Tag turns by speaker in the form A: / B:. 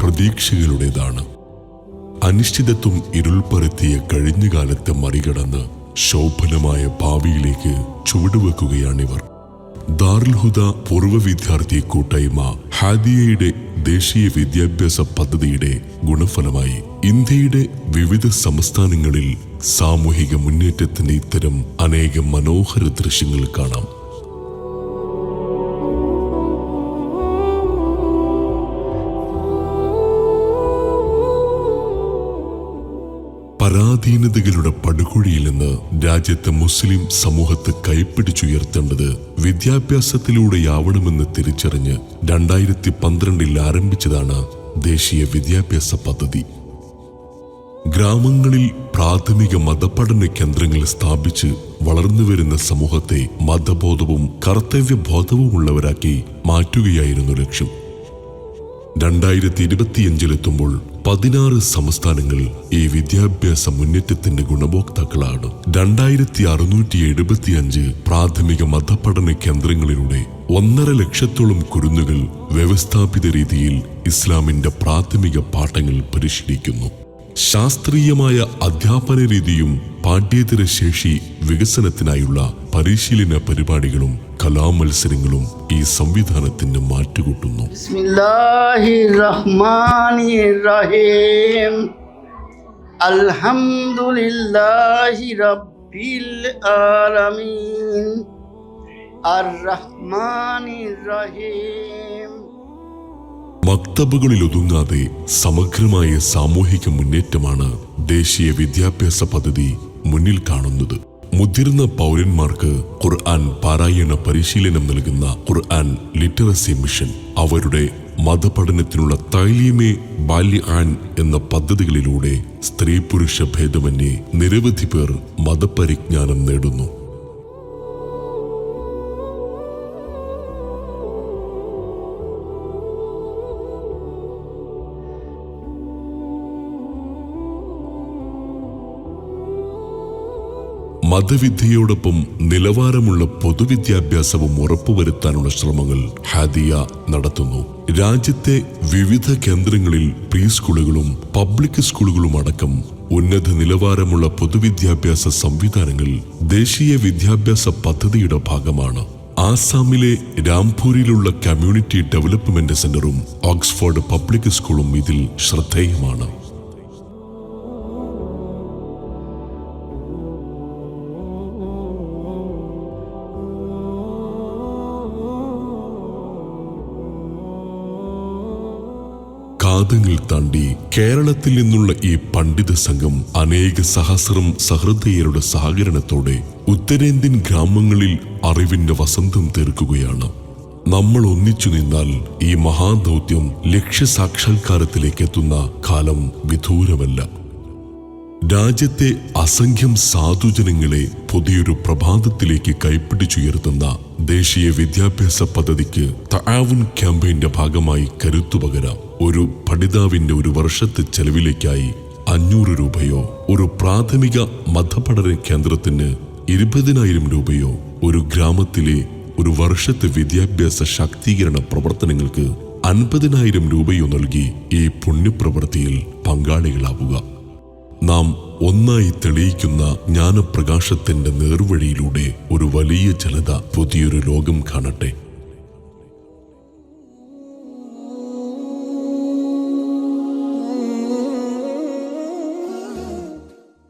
A: പ്രതീക്ഷകളുടേതാണ്. അനിശ്ചിതത്വം കഴിഞ്ഞ കാലത്തെ മറികടന്ന് ശോഭനമായ ഭാവിയിലേക്ക് ചുവടുവെക്കുകയാണിവർ. ദാറുൽ ഹുദ പൂർവ വിദ്യാർത്ഥി കൂട്ടായ്മ ഹാദിയയുടെ ദേശീയ വിദ്യാഭ്യാസ പദ്ധതിയുടെ ഗുണഫലമായി ഇന്ത്യയുടെ വിവിധ സംസ്ഥാനങ്ങളിൽ സാമൂഹിക മുന്നേറ്റത്തിന്റെ ഇത്തരം അനേകം മനോഹര ദൃശ്യങ്ങൾ കാണാം. പരാധീനതകളുടെ പടുകുഴിയിൽ നിന്ന് രാജ്യത്തെ മുസ്ലിം സമൂഹത്തെ കൈപ്പിടിച്ചുയർത്തേണ്ടത് വിദ്യാഭ്യാസത്തിലൂടെയാവണമെന്ന് തിരിച്ചറിഞ്ഞ് രണ്ടായിരത്തി പന്ത്രണ്ടിൽ ആരംഭിച്ചതാണ് ദേശീയ വിദ്യാഭ്യാസ പദ്ധതി. ഗ്രാമങ്ങളിൽ പ്രാഥമിക മതപഠന കേന്ദ്രങ്ങൾ സ്ഥാപിച്ച് വളർന്നുവരുന്ന സമൂഹത്തെ മതബോധവും കർത്തവ്യബോധവുമുള്ളവരാക്കി മാറ്റുകയായിരുന്നു ലക്ഷ്യം. രണ്ടായിരത്തി ഇരുപത്തിയഞ്ചിലെത്തുമ്പോൾ പതിനാറ് സംസ്ഥാനങ്ങൾ ഈ വിദ്യാഭ്യാസ മുന്നേറ്റത്തിന്റെ ഗുണഭോക്താക്കളാണ്. രണ്ടായിരത്തി അറുന്നൂറ്റി എഴുപത്തിയഞ്ച് പ്രാഥമിക മതപഠന കേന്ദ്രങ്ങളിലൂടെ ഒന്നര ലക്ഷത്തോളം കുരുന്നുകൾ വ്യവസ്ഥാപിത രീതിയിൽ ഇസ്ലാമിന്റെ പ്രാഥമിക പാഠങ്ങൾ പരിശീലിക്കുന്നു. ശാസ്ത്രീയമായ അധ്യാപന രീതിയും പാഠ്യേതര ശേഷി വികസനത്തിനായുള്ള പരിശീലന പരിപാടികളും കലാമത്സരങ്ങളും ഈ സംവിധാനത്തിന് മാറ്റുകൂട്ടുന്നു.
B: അൽഹംദുലില്ലാഹി റബ്ബിൽ ആലമീൻ. അർ റഹ്മാനി
A: റഹീം മക്തബുകളിലൊതുങ്ങാതെ സമഗ്രമായ സാമൂഹിക മുന്നേറ്റമാണ് ദേശീയ വിദ്യാഭ്യാസ പദ്ധതി മുന്നിൽ കാണുന്നത്. മുതിർന്ന പൗരന്മാർക്ക് ഖുർആൻ പാരായണ പരിശീലനം നൽകുന്ന ഖുർആൻ ലിറ്ററസി മിഷൻ അവരുടെ മതപഠനത്തിനുള്ള തൈലീമേ ബാല്യ ആൻ എന്ന പദ്ധതികളിലൂടെ സ്ത്രീ പുരുഷ ഭേദമന്യേ നിരവധി പേർ മതപരിജ്ഞാനം നേടുന്നു. മതവിദ്യയോടൊപ്പം നിലവാരമുള്ള പൊതുവിദ്യാഭ്യാസവും ഉറപ്പുവരുത്താനുള്ള ശ്രമങ്ങൾ ഹാദിയ നടത്തുന്നു. രാജ്യത്തെ വിവിധ കേന്ദ്രങ്ങളിൽ പ്രീ സ്കൂളുകളും പബ്ലിക് സ്കൂളുകളും അടക്കം ഉന്നത നിലവാരമുള്ള പൊതുവിദ്യാഭ്യാസ സംവിധാനങ്ങൾ ദേശീയ വിദ്യാഭ്യാസ പദ്ധതിയുടെ ഭാഗമാണ്. ആസാമിലെ രാംപൂരിലുള്ള കമ്മ്യൂണിറ്റി ഡെവലപ്മെന്റ് സെന്ററും ഓക്സ്ഫോർഡ് പബ്ലിക് സ്കൂളും ഇതിൽ ശ്രദ്ധേയമാണ്. കാതങ്ങൾ താണ്ടി കേരളത്തിൽ നിന്നുള്ള ഈ പണ്ഡിത സംഘം അനേക സഹസ്രം സഹൃദയരുടെ സഹകരണത്തോടെ ഉത്തരേന്ത്യൻ ഗ്രാമങ്ങളിൽ അറിവിന്റെ വസന്തം തീർക്കുകയാണ്. നമ്മൾ ഒന്നിച്ചു നിന്നാൽ ഈ മഹാദൗത്യം ലക്ഷ്യസാക്ഷാത്കാരത്തിലേക്ക് എത്തുന്ന കാലം വിദൂരമല്ല. രാജ്യത്തെ അസംഖ്യം സാധുജനങ്ങളെ പുതിയൊരു പ്രഭാതത്തിലേക്ക് കൈപ്പിടിച്ചുയർത്തുന്ന ദേശീയ വിദ്യാഭ്യാസ പദ്ധതിക്ക് താവുൻ ക്യാമ്പയിന്റെ ഭാഗമായി കരുത്തുപകരാം. ഒരു പഠിതാവിന്റെ ഒരു വർഷത്തെ ചെലവിലേക്കായി അഞ്ഞൂറ് രൂപയോ ഒരു പ്രാഥമിക മതപഠന കേന്ദ്രത്തിന് ഇരുപതിനായിരം രൂപയോ ഒരു ഗ്രാമത്തിലെ ഒരു വർഷത്തെ വിദ്യാഭ്യാസ ശാക്തീകരണ പ്രവർത്തനങ്ങൾക്ക് അൻപതിനായിരം രൂപയോ നൽകി ഈ പുണ്യപ്രവൃത്തിയിൽ പങ്കാളികളാവുക. നാം ഒന്നായി തെളിയിക്കുന്ന ജ്ഞാനപ്രകാശത്തിന്റെ നേർവഴിയിലൂടെ ഒരു വലിയ ജനത പുതിയൊരു ലോകം കാണട്ടെ.